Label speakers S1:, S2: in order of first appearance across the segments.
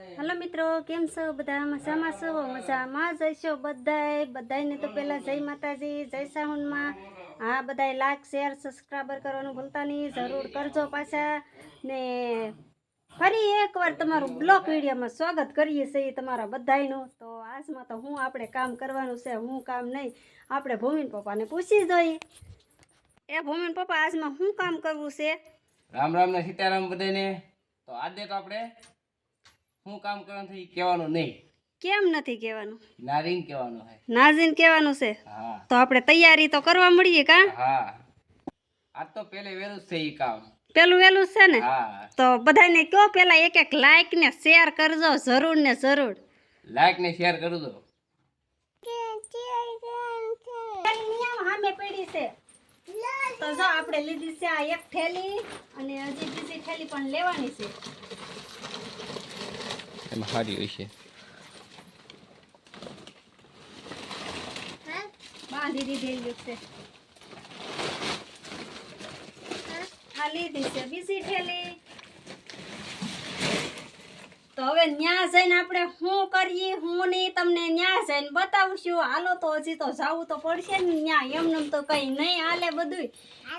S1: Hello મિત્રો, કેમ છો? બધા મજામાં છો? મજામાં જઈશો બધાય. બધાયને તો પહેલાં જય માતાજી, જય સાહુનમાં હા, બધાય લાઈક શેર સબસ્ક્રાઈબર કરવાનું ભૂલતા નહીં. જરૂર કરજો પાછા. ને ફરી એકવાર તમારું બ્લોક વિડીયોમાં સ્વાગત કરીએ છીએ તમારા બધાયનું. તો આજમાં તો હું આપણે કામ કરવાનું છે, હું કામ નહીં. આપણે ભૂમિન પપ્પાને પૂછી જોઈએ. એ ભૂમિન પપ્પા, આજમાં શું કામ કરવું છે?
S2: રામ રામ ને સીતારામ બધાને તો આજે તો આપણે શું કામ કરવાનું છે કહેવાનું નહીં.
S1: કેમ નથી કહેવાનું?
S2: નારીને કહેવાનું છે.
S1: નાઝીન કહેવાનું છે?
S2: હા.
S1: તો આપણે તૈયારી તો કરવા મળીએ કા?
S2: હા. આ તો પેલે વેલું છે ઈ કામ.
S1: પેલું વેલું છે ને?
S2: હા.
S1: તો બધાને કહો પેલા એક એક લાઈક ને શેર કરજો જરૂર ને જરૂર.
S2: લાઈક ને શેર કરી દો.
S1: સામે પડી છે. તો જો આપણે લીધી છે આ એક થેલી અને હજી બીજી થેલી પણ લેવાની છે.
S2: એમાં સારી હોય
S1: તો હવે ન્યા જઈને આપણે શું કરીએ, હું નહીં તમને ન્યા જઈને બતાવશું. હાલો તો હજી તો જાવું તો પડશે ને ન્યા. એમને તો કઈ નહીં હાલે બધું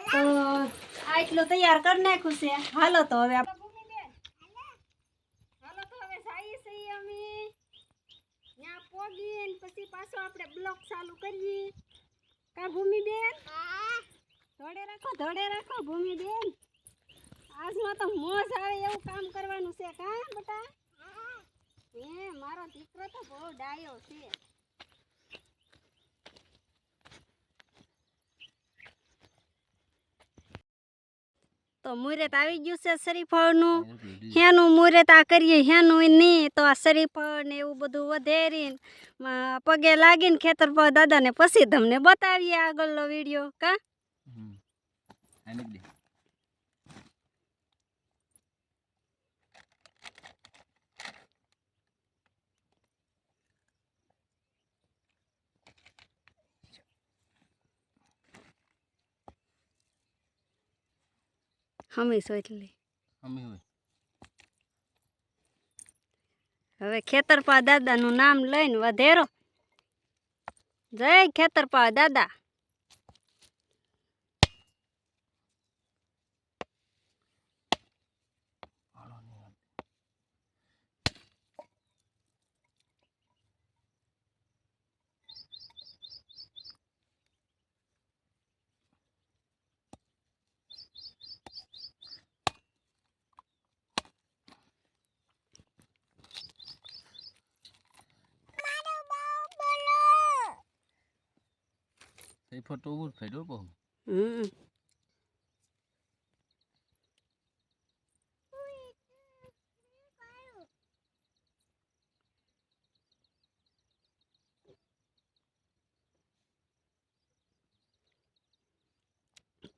S1: તો આટલું તૈયાર કરી નાખ્યું છે. હાલો તો હવે આપ- હાલો તો હવે જઈએ છીએ અમે ને પછી પાછો આપણે બ્લોક ચાલુ કરીએ. કા ભૂમિબેન? ધોડે રાખો ધોડે રાખો ભૂમિબેન. આજમાં તો મોજ આવે એવું કામ કરવાનું છે કા બટા? હે મારો દીકરો તો બહુ ડાયો છે. તો મુહૂર્ત આવી ગયું છે શરીફળનું. હેનું મુહૂર્ત આ કરીએ હેનું નહીં. તો આ શરીફળ ને એવું બધું વધેરીને પગે લાગીને ખેતર પર દાદાને પછી તમને બતાવીએ આગળનો વીડિયો કા?
S2: હમ. આને જ દે.
S1: હમીસો એટલે
S2: હોય
S1: હવે ખેતરપા દાદાનું નામ લઈને વધેરો જય ખેતરપા દાદા
S2: એ ફોટો ઉભું થઈ દો બહુ.
S1: હમ.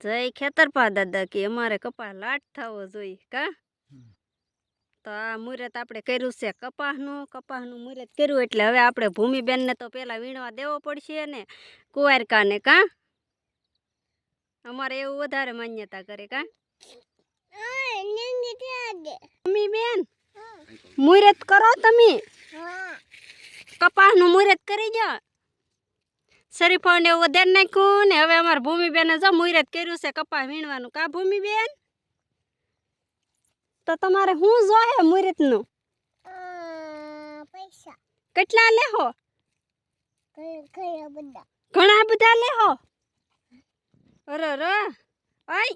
S1: જય ખેતરપા દાદા કે અમારે કપા લાટ થવો જોઈએ કા? તો આ મુહૂર્ત આપણે કર્યું છે કપાસનું કપાસનું મુહૂર્ત કર્યું એટલે હવે આપણે ભૂમિબેનને તો પેલા વીણવા દેવો પડશે ને કુંવારકાને કા? અમારે એવું વધારે માન્યતા કરે કાં? ભૂમિબેન મુહૂર્ત કરો તમે. કપાસનું મુહૂર્ત કરી જાઓ શરીફળ ને એવું વધારે નાખ્યું ને હવે અમારે ભૂમિબેને જો મુહૂર્ત કર્યું છે કપાસ વીણવાનું. કા ભૂમિબેન? તો તમારે શું જોહે મુહૂર્તનું?
S3: પૈસા.
S1: કેટલા લેહો?
S3: બધા.
S1: ઘણા બધા લેહો? અરે રે આય.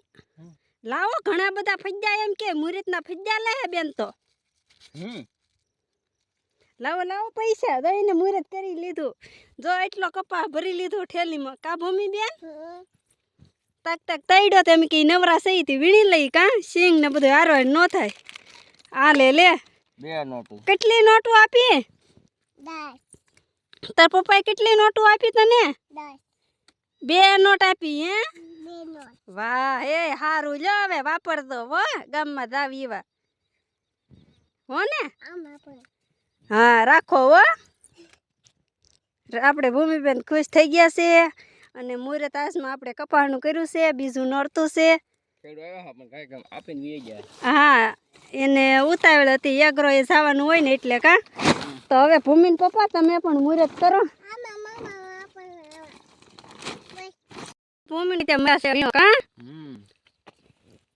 S1: લાવો ઘણા બધા ફજ્જા એમ કે મુહૂર્તના ફજ્જા લે બેન તો.
S2: હમ.
S1: લાવો લાવો પૈસા. દઈને મુહૂર્ત કરી લીધું. જો એટલો કપા ભરી લીધું ઠેલીમાં. કા ભૂમિ બેન? તક તક તૈડો તેમ કે નવરા સહી થી વીણી લઈ કા? સિંગ ને બધું હારો ન થાય. આ લે લે.
S2: બે નોટું.
S1: કેટલી નોટું આપી?
S3: 10
S1: તાર પપ્પાએ કેટલી નોટું આપી તને?
S3: 10
S1: બે નોટ આપી હે?
S3: બે નોટ.
S1: વાહ એ હારું. લ્યો હવે વાપરતો હો. ગામમાં જાવી વા હો ને? હા રાખો હો. આપણે ભૂમિબેન ખુશ થઈ ગયા છે. અને મુહૂર્ત આજમાં આપણે કપાળનું કર્યું છે બીજું નડતું છે.
S2: હા
S1: એને ઉતાવળ હતી એગ્રો એ જવાનું હોય ને એટલે કા. તો હવે ભૂમિન પપ્પા તમે પણ મુહૂર્ત કરો. ભૂમિ ત્યાં કા.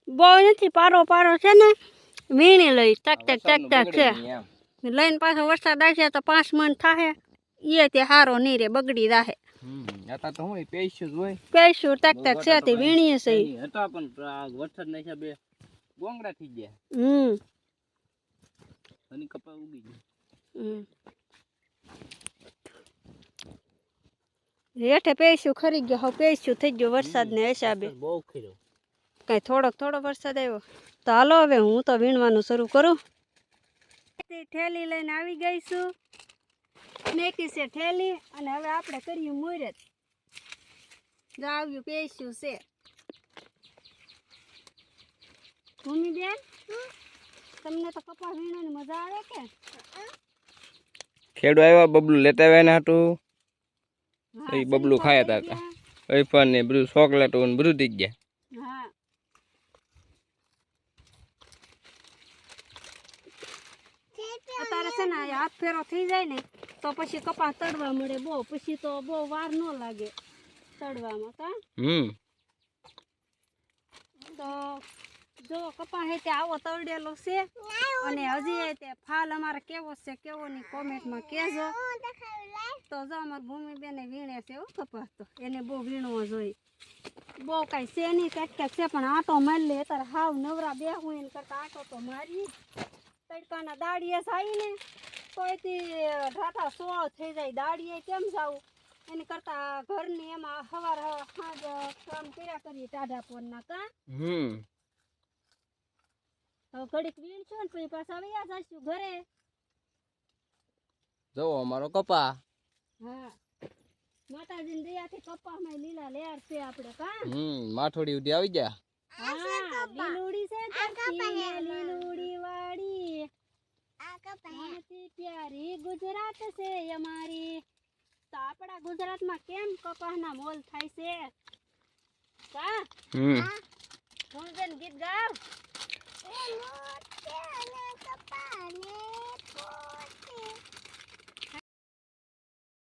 S1: બહુ નથી પારો પારો છે ને વીણી લઈ ટક ટક ટક ટક છે. લઈને પાછો વરસાદ આવશે તો પાંચ મણ થાય એ તે હારો નહીં રે બગડી
S2: હમ હતા તો હું પેસ્યું હોય.
S1: પેશું ટક ટક છે તે વીણીએ છે.
S2: હતા પણ આ વરસાદના હિસાબે ગોંગડા થઈ ગયા.
S1: હમ.
S2: અને કપા ઉગી ગયા
S1: હમ. હેઠે પેશું ખરી ગયો હવે પેશું થઈ ગયો વરસાદ ને હિસાબે.
S2: બહુ ખીરો.
S1: કઈ થોડોક થોડો વરસાદ આવ્યો. તો હાલો હવે હું તો વીણવાનું શરૂ કરું. થેલી લઈને આવી ગઈ છું. મેકી છે ઠેલી અને હવે આપણે કર્યું મુહૂર્ત જો આવ્યું પેસ્યું છે. ભૂમિબેન તમને તો કપા વીણવાની મજા આવે કે?
S2: ખેડૂ આવ્યા બબલું લેતા આવ્યા ને
S1: હતું
S2: એ બબલું ખાયા તા
S1: શરીફા
S2: વેફર ને બધું ચોકલેટ ને બધું થઈ ગયા.
S1: હા. અત્યારે છે ને હાથ ફેરો થઈ જાય ને તો પછી કપાસ તળવા મળે બહુ. પછી તો બહુ વાર ન લાગે તળવામાં કા?
S2: હમ.
S1: તો જો કપા હે તે આવો તળડેલો છે. અને હજી તે ફાલ અમારે કેવો છે કેવો ની કોમેન્ટમાં કહેજો. તો જો અમાર ભૂમિબેને વીણે છે એવું કપાસ તો. એને બહુ વીણવો જોઈએ. બહુ કાંઈ છે નહીં કાંઈક કાંઈક છે પણ આટો મારી લે. અત્યારે હાવ નવરા બે હું એને કરતા આટો તો મારી. તડકાના દાડીએ જાય ને તો એથી સો થઈ જાય દાડીએ કેમ જાવું એની કરતા ઘરની એમાં સવાર સાંજ કામ કર્યા કરીએ ટાઢા પોરના કા?
S2: હમ.
S1: હવે ઘડીક વીણશું ને પછી પાછા વયા જઈશું ઘરે.
S2: જો અમારો કપા.
S1: હા. માતાજીની દયાથી કપામાં લીલા લેર છે આપણે કા?
S2: હમ માઠોડી ઉડી આવી ગયા.
S1: હા લીલુડી છે લીલુડી વાડી પ્યારી ગુજરાત છે અમારી. તો આપણા ગુજરાતમાં કેમ કપાસના મોલ થાય છે? કા
S2: ગીત ગાવ એ